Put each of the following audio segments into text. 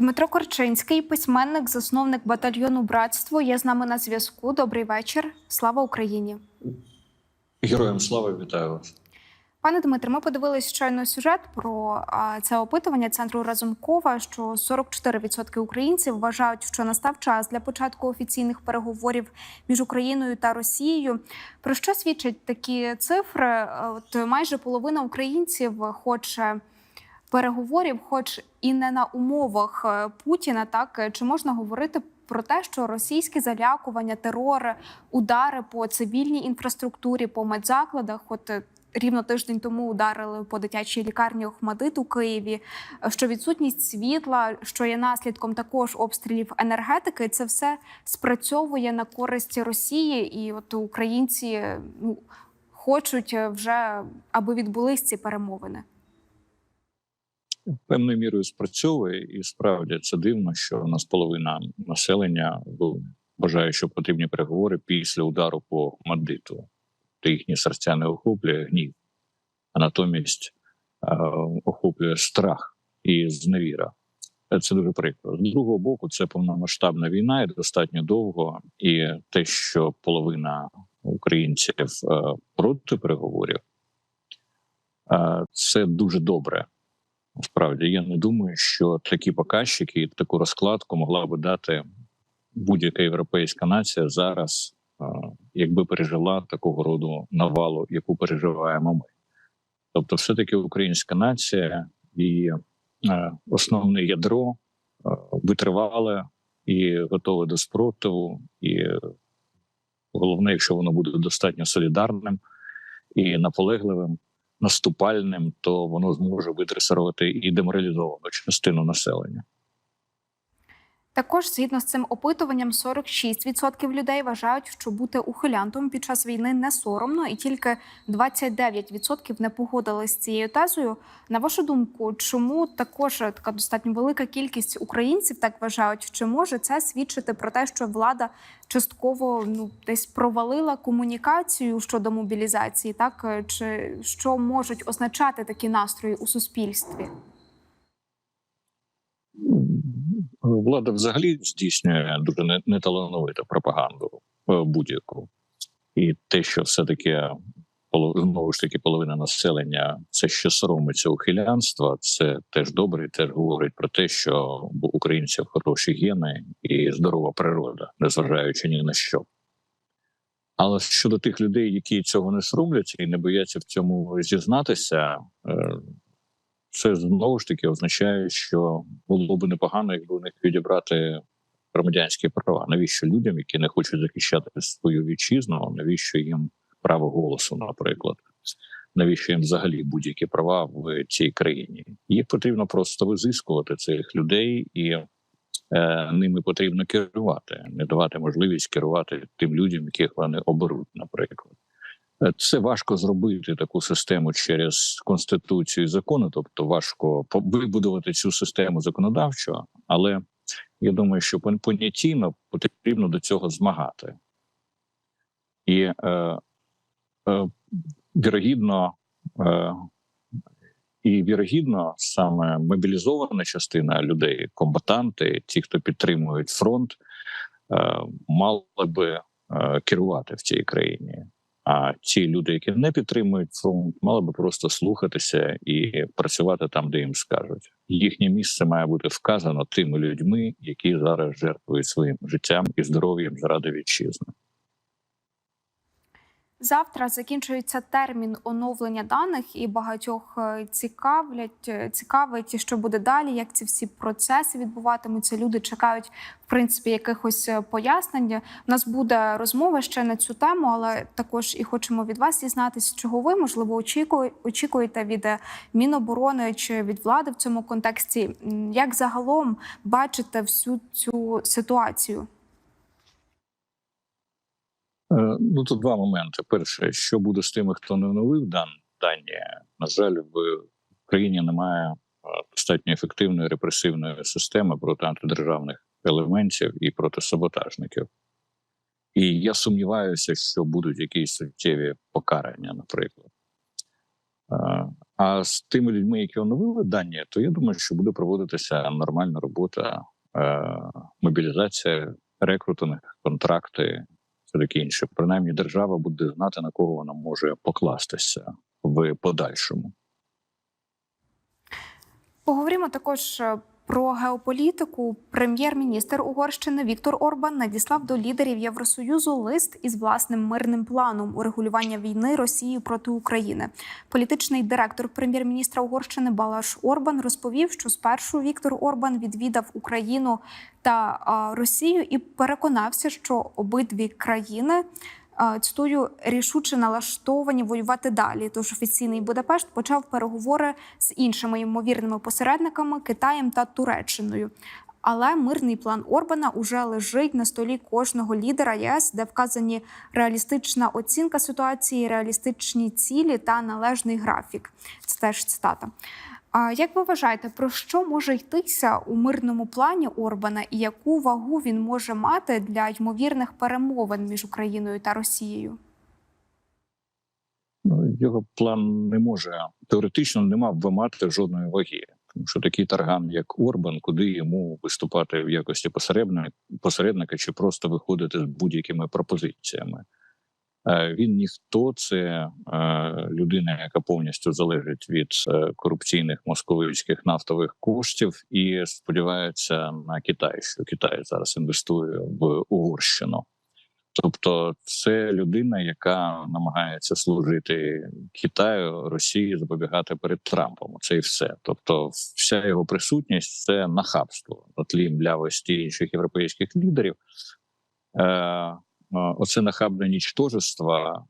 Дмитро Корчинський, письменник, засновник батальйону Братство, є з нами на зв'язку. Добрий вечір. Слава Україні. Героям слава вітаю вас. Пане Дмитре, ми подивились щойно сюжет про це опитування центру Разумкова, що 44% українців вважають, що настав час для початку офіційних переговорів між Україною та Росією. Про що свідчать такі цифри? От майже половина українців хоче переговорів, хоч і не на умовах е, Путіна. Так Е, чи можна говорити про те, що російські залякування, терор, удари по цивільній інфраструктурі, по медзакладах, от е, рівно тиждень тому ударили по дитячій лікарні Охмадит у Києві, що відсутність світла, що є наслідком також обстрілів енергетики, це все спрацьовує на користь Росії, і от українці ну, хочуть вже, аби відбулись ці перемовини. Певною мірою спрацьовує, і справді це дивно, що у нас половина населення ну, вважає, що потрібні переговори після удару по Мадиту. Та їхні серця не охоплює гнів, а натомість е, охоплює страх і зневіра. Це дуже прикро. З другого боку, це повномасштабна війна і достатньо довго. І те, що половина українців е, проти переговорів, е, це дуже добре. Справді, я не думаю, що такі показчики і таку розкладку могла би дати будь-яка європейська нація зараз, якби пережила такого роду навалу, яку переживаємо ми. Тобто, все-таки українська нація і е, основне ядро е, витривале і готове до спротиву, і головне, якщо воно буде достатньо солідарним і наполегливим наступальним, то воно зможе витресувати і деморалізовану частину населення. Також згідно з цим опитуванням, 46% людей вважають, що бути ухилянтом під час війни не соромно, і тільки 29% не погодились з цією тезою. На вашу думку, чому також така достатньо велика кількість українців так вважають? Чи може це свідчити про те, що влада частково ну десь провалила комунікацію щодо мобілізації? Так чи що можуть означати такі настрої у суспільстві? Влада взагалі здійснює дуже неталановиту пропаганду е, будь-яку, і те, що все таки знову ж таки половина населення це ще соромиться ухилянства, це теж добре, теж говорить про те, що у українців хороші гени і здорова природа, незважаючи ні на що. Але щодо тих людей, які цього не соромляться і не бояться в цьому зізнатися, це знову ж таки означає, що було б непогано, якби у них відібрати громадянські права. Навіщо людям, які не хочуть захищати свою вітчизну, навіщо їм право голосу, наприклад, навіщо їм взагалі будь-які права в цій країні? Їх потрібно просто визискувати цих людей, і е, ними потрібно керувати, не давати можливість керувати тим людям, яких вони оберуть, наприклад. Це важко зробити таку систему через конституцію і закони, тобто важко вибудувати цю систему законодавчо, але я думаю, що понятійно потрібно до цього змагати, і е, е, вірогідно, е, і вірогідно, саме мобілізована частина людей, комбатанти, ті, хто підтримують фронт, е, мали би е, керувати в цій країні. А ті люди, які не підтримують фронт, мали би просто слухатися і працювати там, де їм скажуть. Їхнє місце має бути вказано тими людьми, які зараз жертвують своїм життям і здоров'ям заради вітчизни. Завтра закінчується термін оновлення даних, і багатьох е, цікавлять е, цікавить, що буде далі, як ці всі процеси відбуватимуться. Люди чекають в принципі якихось е, пояснень. У нас буде розмова ще на цю тему, але також і хочемо від вас дізнатися, чого ви можливо очікуєте від Міноборони чи від влади в цьому контексті. Як загалом бачите всю цю ситуацію? Ну тут два моменти. Перше, що буде з тими, хто не оновив дан дані, на жаль, в країні немає достатньо ефективної репресивної системи проти антидержавних елементів і проти саботажників. І я сумніваюся, що будуть якісь суттєві покарання, наприклад. А з тими людьми, які оновили дані, то я думаю, що буде проводитися нормальна робота, е, мобілізація, рекрутинг, контракти, все таке інше. Принаймні, держава буде знати на кого вона може покластися в подальшому. Поговоримо також е, про геополітику. Прем'єр-міністр Угорщини Віктор Орбан надіслав до лідерів Євросоюзу лист із власним мирним планом урегулювання війни Росії проти України. Політичний директор прем'єр-міністра Угорщини Балаш Орбан розповів, що спершу Віктор Орбан відвідав Україну та Росію і переконався, що обидві країни. Цитую, рішуче налаштовані воювати далі. Тож офіційний Будапешт почав переговори з іншими ймовірними посередниками Китаєм та Туреччиною. Але мирний план Орбана уже лежить на столі кожного лідера ЄС, де вказані реалістична оцінка ситуації, реалістичні цілі та належний графік. Це теж цитата. А як ви вважаєте, про що може йтися у мирному плані Орбана і яку вагу він може мати для ймовірних перемовин між Україною та Росією? Ну, його план не може теоретично не мав би мати жодної ваги. Тому що такий тарган, як Орбан, куди йому виступати в якості посередника, посередника чи просто виходити з будь-якими пропозиціями. Е, Він ніхто, це е, людина, яка повністю залежить від е, корупційних московицьких нафтових коштів, і сподівається на Китай, що Китай зараз інвестує в Угорщину. Тобто, це людина, яка намагається служити Китаю, Росії, запобігати перед Трампом. Це і все. Тобто, вся його присутність це нахабство на тлі млявості інших європейських лідерів. Оце нахабне нічтожество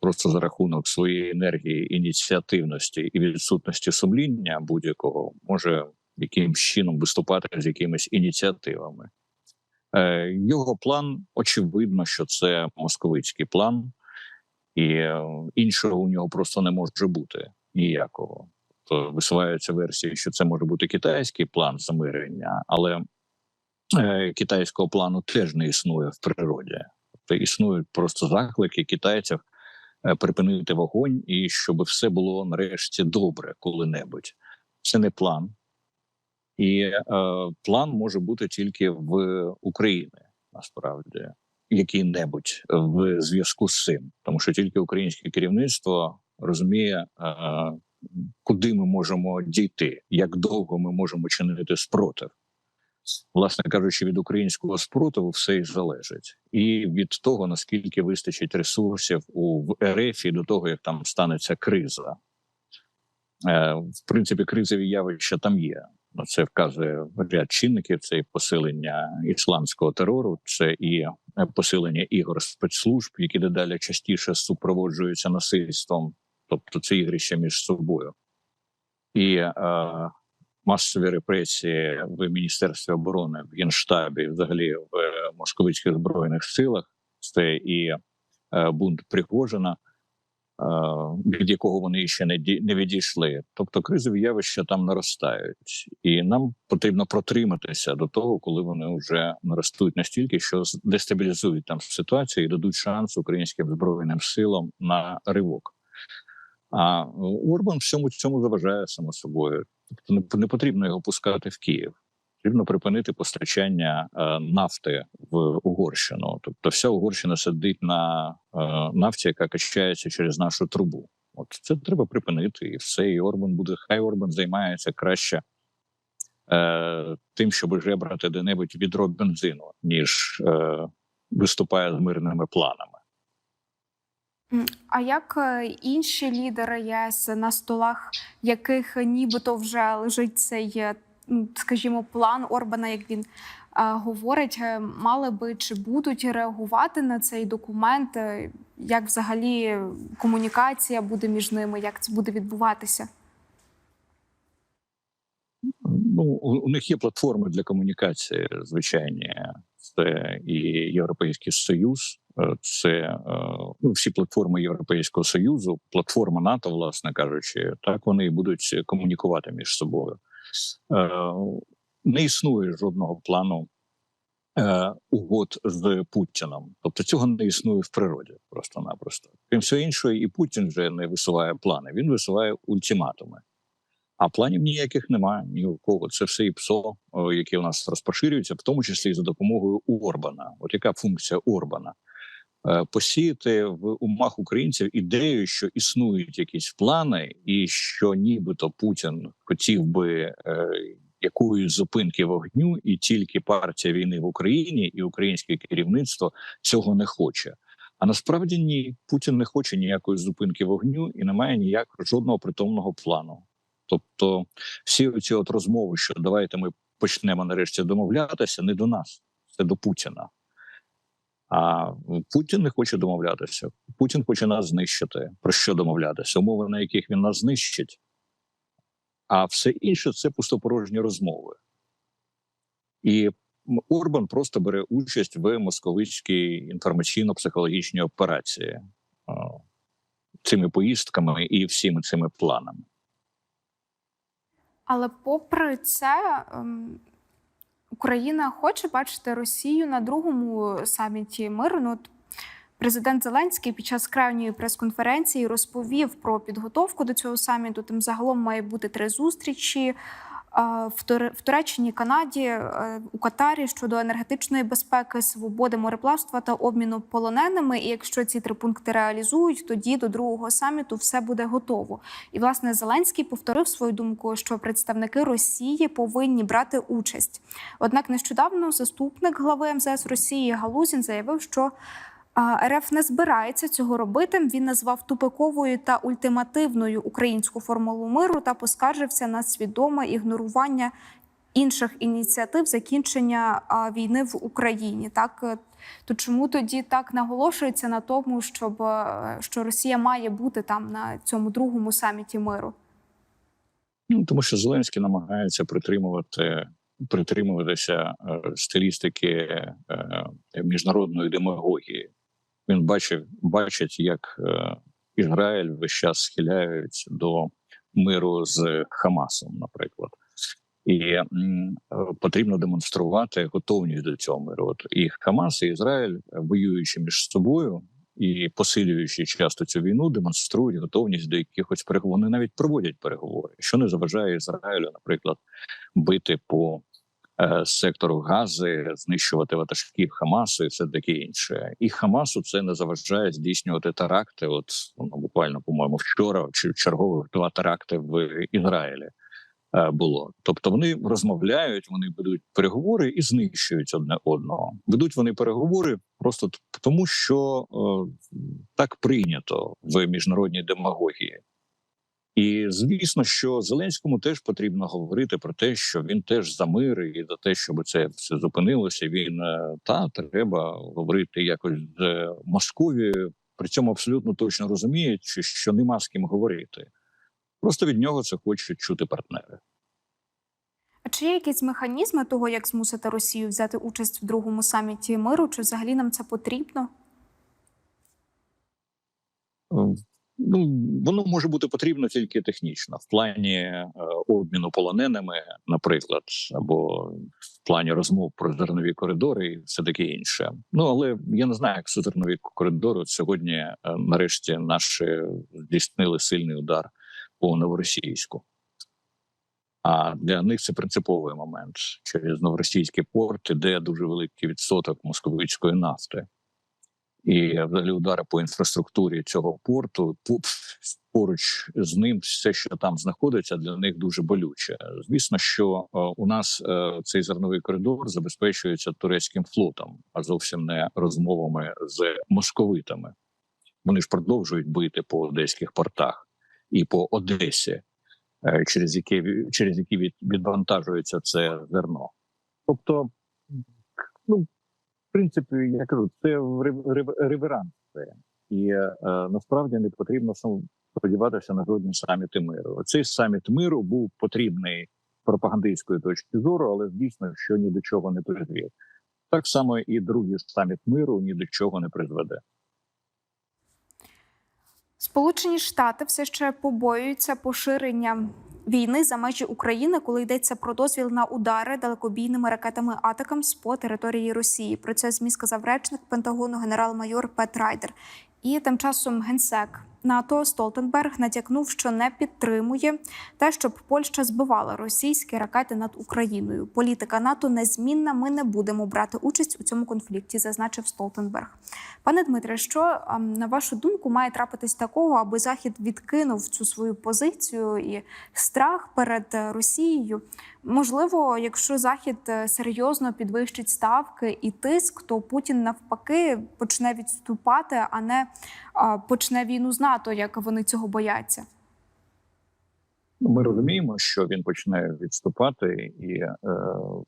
просто за рахунок своєї енергії, ініціативності і відсутності сумління будь-якого може якимсь чином виступати з якимись ініціативами. Е, Його план очевидно, що це московицький план, і е, іншого у нього просто не може бути ніякого. То висуваються версії, що це може бути китайський план замирення, але е, китайського плану теж не існує в природі. Тобто існують просто заклики китайців е, припинити вогонь і щоб все було нарешті добре коли-небудь. Це не план, і е, план може бути тільки в Україні, насправді, який-небудь в зв'язку з цим, тому що тільки українське керівництво розуміє, е, куди ми можемо дійти, як довго ми можемо чинити спротив. Власне кажучи, від українського спротиву все і залежить, і від того наскільки вистачить ресурсів у РФ і до того, як там станеться криза. Е, в принципі, кризові явища там є. На це вказує ряд чинників: це і посилення ісламського терору, це і е, посилення ігор спецслужб, які дедалі частіше супроводжуються насильством, тобто це ігрища між собою, і е, масові репресії в міністерстві оборони, в генштабі, взагалі в е, московицьких збройних силах. Це і е, бунт Пригожина, е, від якого вони ще не відійшли. Тобто кризові явища там наростають, і нам потрібно протриматися до того, коли вони вже наростуть настільки, що дестабілізують там ситуацію і дадуть шанс українським збройним силам на ривок. А Орбан всьому цьому заважає само собою. Тобто не, потрібно його пускати в Київ. Потрібно припинити постачання е, нафти в Угорщину. Тобто, вся Угорщина сидить на е, нафті, яка качається через нашу трубу. От це треба припинити, і все. І Орбан буде. Хай Орбан займається краще е, тим, щоб жебрати де-небудь відро бензину, ніж е, виступає з мирними планами. А як е, інші лідери ЄС, на столах яких нібито вже лежить цей, е, ну, скажімо, план Орбана, як він е, говорить, мали би чи будуть реагувати на цей документ? Як взагалі комунікація буде між ними? Як це буде відбуватися? Ну, у, них є платформи для комунікації, звичайні. Це і Європейський Союз, це е, ну, всі платформи Європейського Союзу, платформа НАТО, власне кажучи, так вони будуть комунікувати між собою. Е, Не існує жодного плану е, угод з Путіном. Тобто цього не існує в природі просто-напросто. Крім всього іншого, і Путін вже не висуває плани, він висуває ультиматуми. А планів ніяких немає ні у кого. Це все і ПСО, яке у нас розпоширюється, в тому числі і за допомогою Орбана. От яка функція Орбана? Е, Посіяти в умах українців ідею, що існують якісь плани, і що нібито Путін хотів би е, якоїсь зупинки вогню, і тільки партія війни в Україні і українське керівництво цього не хоче. А насправді ні, Путін не хоче ніякої зупинки вогню і не має ніякого жодного притомного плану. Тобто, всі ці от розмови, що давайте ми почнемо нарешті домовлятися, не до нас, це до Путіна. А Путін не хоче домовлятися. Путін хоче нас знищити. Про що домовлятися? Умови, на яких він нас знищить, а все інше це пустопорожні розмови. І Орбан просто бере участь в московицькій інформаційно-психологічній операції цими поїздками і всіми цими планами. Але попри це, ем, Україна хоче бачити Росію на другому саміті миру. Ну, президент Зеленський під час крайньої прес-конференції розповів про підготовку до цього саміту. Тим загалом має бути три зустрічі. В Тур- Туреччині, Канаді, е, у Катарі щодо енергетичної безпеки, свободи мореплавства та обміну полоненими. І якщо ці три пункти реалізують, тоді до другого саміту все буде готово. І власне Зеленський повторив свою думку, що представники Росії повинні брати участь. Однак нещодавно заступник глави МЗС Росії Галузін заявив, що РФ не збирається цього робити. Він назвав тупиковою та ультимативною українську формулу миру та поскаржився на свідоме ігнорування інших ініціатив закінчення війни в Україні. Так е, то чому тоді так наголошується на тому, щоб е, що Росія має бути там на цьому другому саміті миру? Ну, тому що Зеленський намагається притримувати притримуватися е, стилістики міжнародної демагогії. Він бачив, бачить, як е, Ізраїль весь час схиляють до миру з Хамасом, наприклад. І потрібно демонструвати готовність до цього миру. От і Хамас, і Ізраїль, воюючи між собою і посилюючи часто цю війну, демонструють готовність до якихось переговорів. Вони навіть проводять переговори, що не заважає Ізраїлю, наприклад, бити по сектору Гази, знищувати ватажків Хамасу і все таке інше. І Хамасу це не заважає здійснювати теракти. От ну, буквально, по-моєму, вчора чи чергових два теракти в Ізраїлі. е, Було, тобто вони розмовляють, вони ведуть переговори і знищують одне одного. Ведуть вони переговори просто тому, що е, так прийнято в міжнародній демагогії. І звісно, що Зеленському теж потрібно говорити про те, що він теж за мир і за те, щоб це все зупинилося. Він е, та треба говорити якось з е, Московією. При цьому абсолютно точно розуміючи, що нема з ким говорити. Просто від нього це хочуть чути партнери. А чи є якісь механізми того, як змусити Росію взяти участь в другому саміті миру? Чи взагалі нам це потрібно? Ну воно може бути потрібно тільки технічно, в плані е, обміну полоненими, наприклад, або в плані розмов про зернові коридори, і все таке інше. Ну але я не знаю, як зернові коридори От сьогодні. е, Нарешті наші здійснили сильний удар по новоросійську. А для них це принциповий момент через новоросійський порт, де дуже великий відсоток московицької нафти. І взагалі удари по інфраструктурі цього порту поруч з ним, все, що там знаходиться, для них дуже болюче. Звісно, що е, у нас е, цей зерновий коридор забезпечується турецьким флотом, а зовсім не розмовами з московитами. Вони ж продовжують бити по одеських портах і по Одесі, е, через які через які відвантажується це зерно. Тобто, ну принципі, я кажу, це рев- рев- реверанс. І е, насправді не потрібно сам- сподіватися на жодні саміти миру. Цей саміт миру був потрібний пропагандистської точки зору, але дійсно, що ні до чого не призвів. Так само і другий саміт миру ні до чого не призведе. Сполучені Штати все ще побоюються поширення війни за межі України, коли йдеться про дозвіл на удари далекобійними ракетами Атакамс по території Росії. Про це змі сказав речник Пентагону генерал-майор Пет Райдер. І тим часом генсек НАТО Столтенберг натякнув, що не підтримує те, щоб Польща збивала російські ракети над Україною. Політика НАТО незмінна. Ми не будемо брати участь у цьому конфлікті, зазначив Столтенберг. Пане Дмитре, що ем, на вашу думку має трапитись такого, аби Захід відкинув цю свою позицію і страх перед Росією? Можливо, якщо Захід е, серйозно підвищить ставки і тиск, то Путін навпаки почне відступати, а не почне війну з НАТО, як вони цього бояться. Ну, Ми розуміємо, що він почне відступати, і е,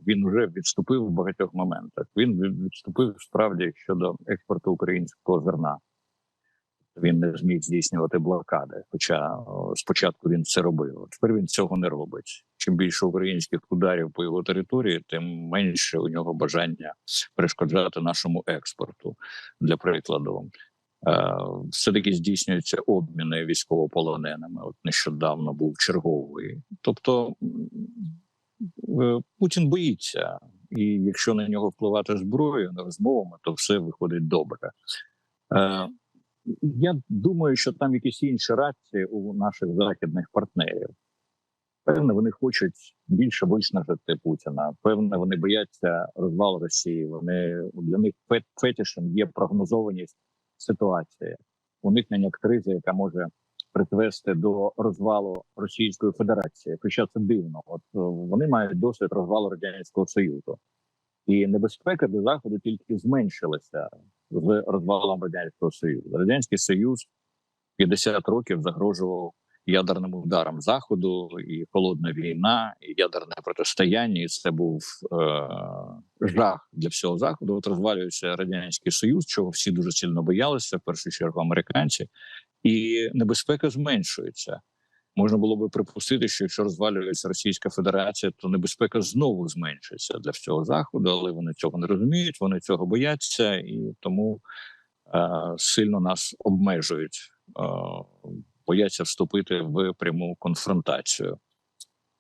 він вже відступив в багатьох моментах. Він відступив справді щодо експорту українського зерна. Він не зміг здійснювати блокади. Хоча спочатку він це робив. Тепер він цього не робить. Чим більше українських ударів по його території, тим менше у нього бажання перешкоджати нашому експорту. Для прикладу, Е, все-таки здійснюються обміни військовополоненими. От нещодавно був черговий. Тобто е, Путін боїться, і якщо на нього впливати зброєю розмовами, то все виходить добре. Е, Я думаю, що там якісь інші рації у наших західних партнерів. Певно, вони хочуть більше виснажити Путіна. Певно, вони бояться розвалу Росії. Вони для них фет- фетишем є прогнозованість ситуації, уникнення кризи, яка може призвести до розвалу Російської Федерації. Хоча це дивно, от е, вони мають досвід розвалу радянського союзу, і небезпека до заходу тільки зменшилася з розвалом радянського союзу. Радянський Союз 50 років загрожував ядерним ударом заходу, і холодна війна, і ядерне протистояння. І це був е- жах для всього заходу. От розвалюється радянський союз, чого всі дуже сильно боялися, в першу чергу американці, і небезпека зменшується. Можна було би припустити, що якщо розвалюється Російська Федерація, то небезпека знову зменшиться для всього заходу, але вони цього не розуміють, вони цього бояться і тому е, сильно нас обмежують, е, бояться вступити в пряму конфронтацію.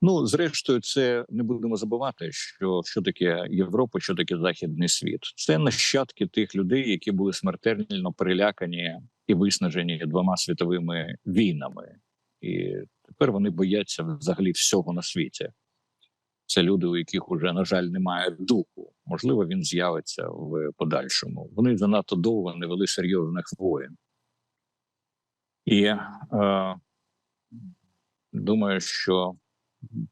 Ну, зрештою, це не будемо забувати, що що таке Європа, що таке західний світ. Це нащадки тих людей, які були смертельно перелякані і виснажені двома світовими війнами, і тепер вони бояться взагалі всього на світі. Це люди, у яких уже на жаль немає духу. Можливо, він з'явиться в подальшому. Вони занадто довго не вели серйозних воєн. І е, думаю, що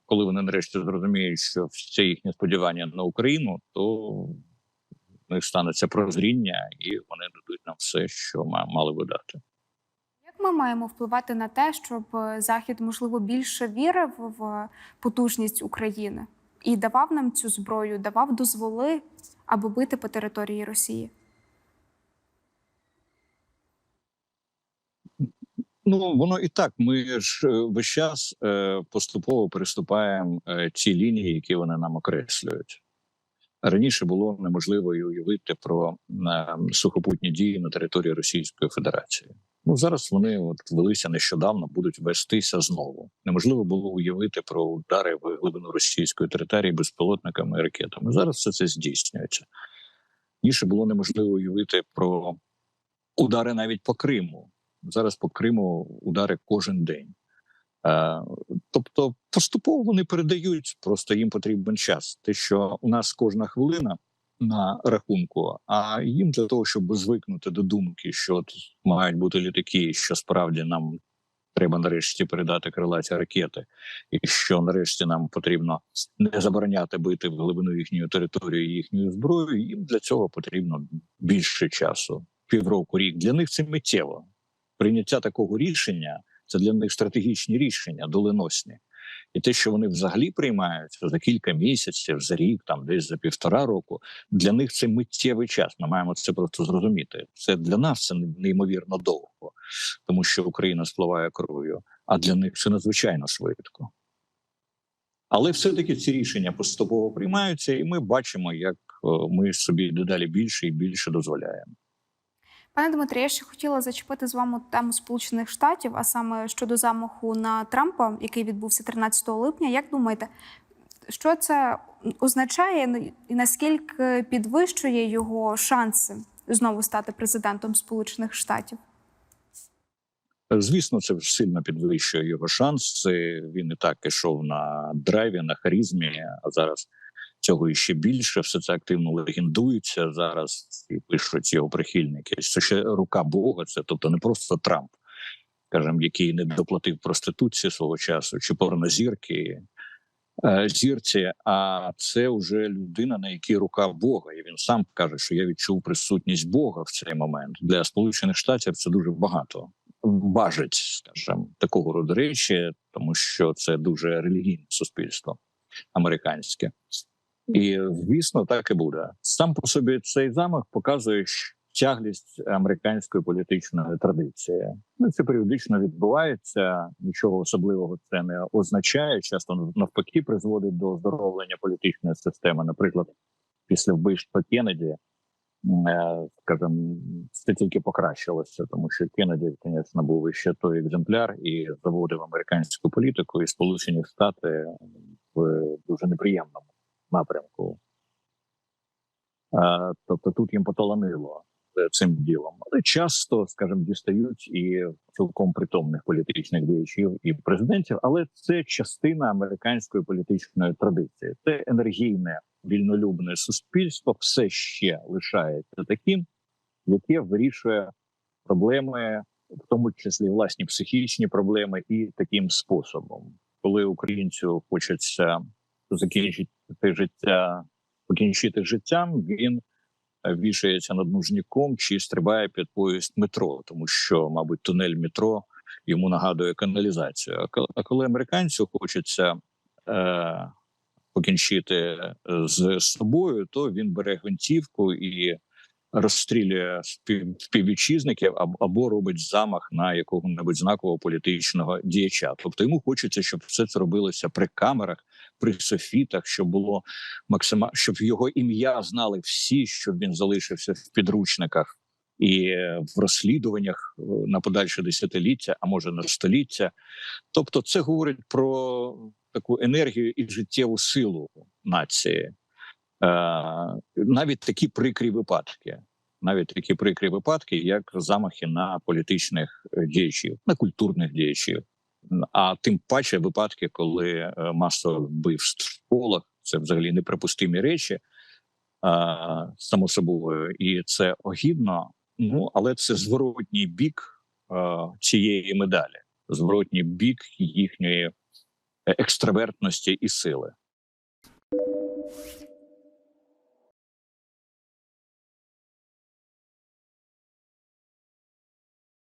коли вони нарешті зрозуміють, що все їхнє сподівання на Україну, то в них станеться прозріння, і вони дадуть нам все, що ма- мали би дати. Як ми маємо впливати на те, щоб е, Захід можливо більше вірив в потужність України і давав нам цю зброю, давав дозволи, аби бити по території Росії? Ну воно і так. Ми ж е, весь час е, поступово переступаємо е, ці лінії, які вони нам окреслюють. Раніше було неможливо і уявити про е, сухопутні дії на території Російської Федерації. Ну зараз вони от велися нещодавно, будуть вестися знову. Неможливо було уявити про удари в глибину російської території безпілотниками і ракетами. Зараз все це здійснюється. Раніше було неможливо уявити про удари навіть по Криму. Зараз по Криму удари кожен день. Е, тобто поступово вони передають, просто їм потрібен час. Те, що у нас кожна хвилина на рахунку, а їм для того, щоб звикнути до думки, що от мають бути літаки, що справді нам треба нарешті передати крилаті ракети, і що нарешті нам потрібно не забороняти бити в глибину їхньої території їхньою зброєю. Їм для цього потрібно більше часу, півроку, рік. Для них це миттєво. Прийняття такого рішення це для них стратегічні рішення, доленосні. І те, що вони взагалі приймаються за кілька місяців, за рік, там десь за півтора року, для них це миттєвий час. Ми маємо це просто зрозуміти. Це для нас це неймовірно довго, тому що Україна спливає кров'ю, а для них це надзвичайно швидко. Але все-таки ці рішення поступово приймаються, і ми бачимо, як е, ми собі дедалі більше і більше дозволяємо. Пане Дмитрі, я ще хотіла зачепити з вами тему Сполучених Штатів, а саме щодо замаху на Трампа, який відбувся 13 липня. Як думаєте, що це означає і наскільки підвищує його шанси знову стати президентом Сполучених Штатів? Звісно, це сильно підвищує його шанси. Він і так ішов на драйві, на харизмі, а зараз цього іще більше. Все це активно легендується зараз і пишуть його прихильники. Це ще рука Бога. Це тобто не просто Трамп, скажімо, який не доплатив проституції свого часу чи порнозірки. е, Зірці, а це вже людина, на якій рука Бога, і він сам каже, що я відчув присутність Бога в цей момент для Сполучених Штатів. Це дуже багато важить, скажімо, такого роду речі, тому що це дуже релігійне суспільство американське, і звісно, так і буде. Сам по собі цей замах показує тяглість американської політичної традиції. Ну це періодично відбувається. Нічого особливого це не означає. Часто навпаки призводить до оздоровлення політичної системи. Наприклад, після вбивства Кеннеді е, скажімо, це тільки покращилося, тому що Кеннеді, звісно, був ще той екземпляр і заводив американську політику і Сполучені Штати в дуже неприємному напрямку. Е, Тобто тут їм поталанило цим ділом, але часто, скажімо, дістають і цілком притомних політичних діячів і президентів, але це частина американської політичної традиції. Це енергійне вільнолюбне суспільство все ще лишається таким, яке вирішує проблеми, в тому числі власні психічні проблеми, і таким способом, коли українцю хочеться закінчити життя, покінчити життям, він е, вішається над нужніком чи стрибає під поїзд метро, тому що, мабуть, тунель метро йому нагадує каналізацію. А коли- американцю хочеться е, покінчити е, з собою, то він бере гвинтівку і розстрілює спів, співвітчизників або робить замах на якого-небудь знакового політичного діяча. Тобто йому хочеться, щоб все це робилося при камерах, при софітах, щоб було максимально, щоб його ім'я знали всі, щоб він залишився в підручниках. І е, в розслідуваннях е, на подальше десятиліття, а може на століття. Тобто, це говорить про таку енергію і життєву силу нації. Е, навіть такі прикрі випадки, навіть такі прикрі випадки, як замахи на політичних діячів, на культурних діячів. А тим паче випадки, коли е, масово вбивств в школах, це взагалі неприпустимі речі, е, само собою, і це огідно. Ну але це зворотній бік е, цієї медалі, зворотній бік їхньої екстравертності і сили.